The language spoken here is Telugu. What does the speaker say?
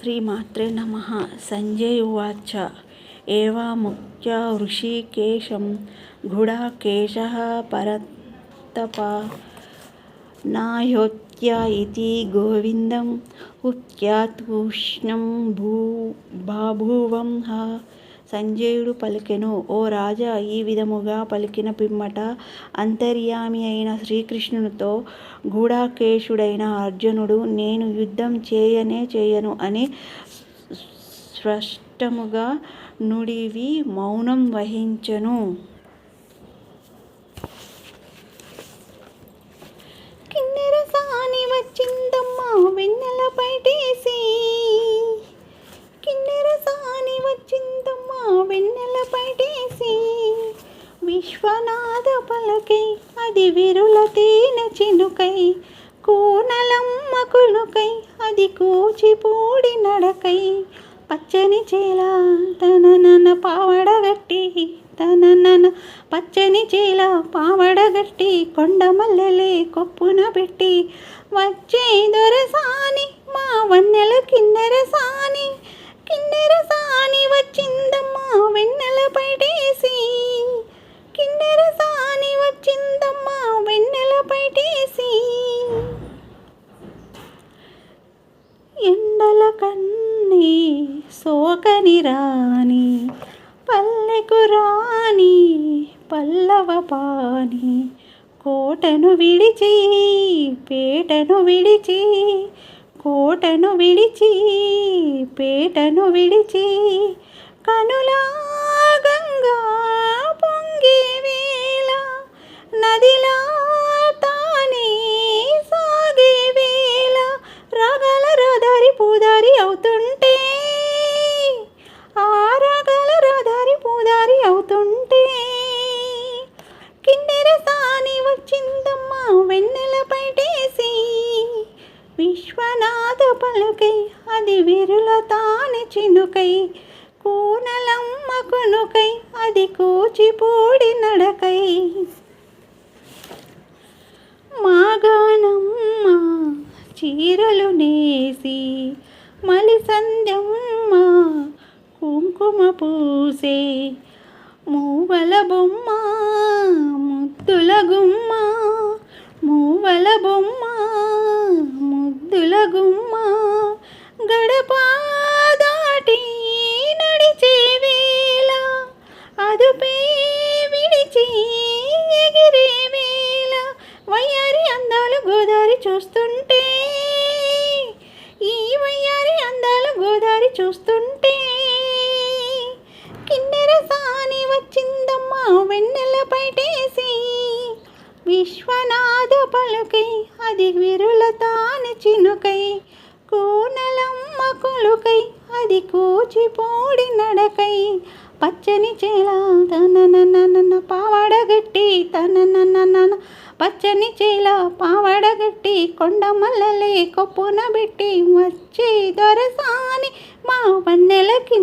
श्रीमात्रे नम। संजय उवाच। एवामुख्या ऋषिकेशं गुडाकेशः परतपनायोत्या इति गोविंद उक्त्या भू बाभुवं ह సంజయుడు పలికెను ఓ రాజా ఈ విధముగా పలికిన పిమ్మట అంతర్యామి అయిన శ్రీకృష్ణునితో గూఢాకేశుడైన అర్జునుడు నేను యుద్ధం చేయనే చేయను అని స్పష్టముగా నుడివి మౌనం వహించను. పడేసి విశ్వనాథ పలకై అది విరుల తేన చినుకై కోనలమ్మ కులుకై అది కూచిపూడి నడకై పచ్చని చేల తననన పావడగట్టి తననన పచ్చని చేల పావడగట్టి కొండ మల్లెలే కొప్పున పెట్టి వచ్చే దొరసాని మా వన్నెల కిన్నెర సాని సోకని రాని పల్లెకు రాని పల్లవ పాని కోటను విడిచి పేటను విడిచి కోటను విడిచి పేటను విడిచి కనులా గంగా పొంగే వేళ నదిలా తానే సాగే వేళ రగల రదరి పూదారి అవుతుంటే ఆరాగల రాగల పూదారి అవుతుంటే కిన్నెర సాని వచ్చిందమ్మా వెన్నెల పైటేసి. విశ్వనాథ పలుకై అది విరుల తాని చినుకై కూనలమ్మ కొనుకై అది కూచిపూడి నడకై. మాగానమ్మ చీరలు నేసి మలి సంధ్యమ్మ కుంకుమ పూసే మూవల బొమ్మ ముద్దుల గుమ్మ. మూవల బొమ్మ ముద్దుల గుమ్మ. గడప దాటి నడిచే వేళ అదుపే విడిచి ఎగిరే వేళ. వయ్యారి అందాలు గోదారి చూస్తుంటే ఈ వయ్యారి అందాలు గోదారి చూస్తుంటే పలుకై అది విరుల తాని చినుకై. కోనలమ్మ కొలుకై అది కూచిపూడి నడకై. పచ్చని చేల తన పావడగట్టి నన్న పచ్చని చేల పావడగట్టి. కొండ మల్లలే కొప్పున పెట్టి వచ్చి దొరసాని మా వన్నెలకి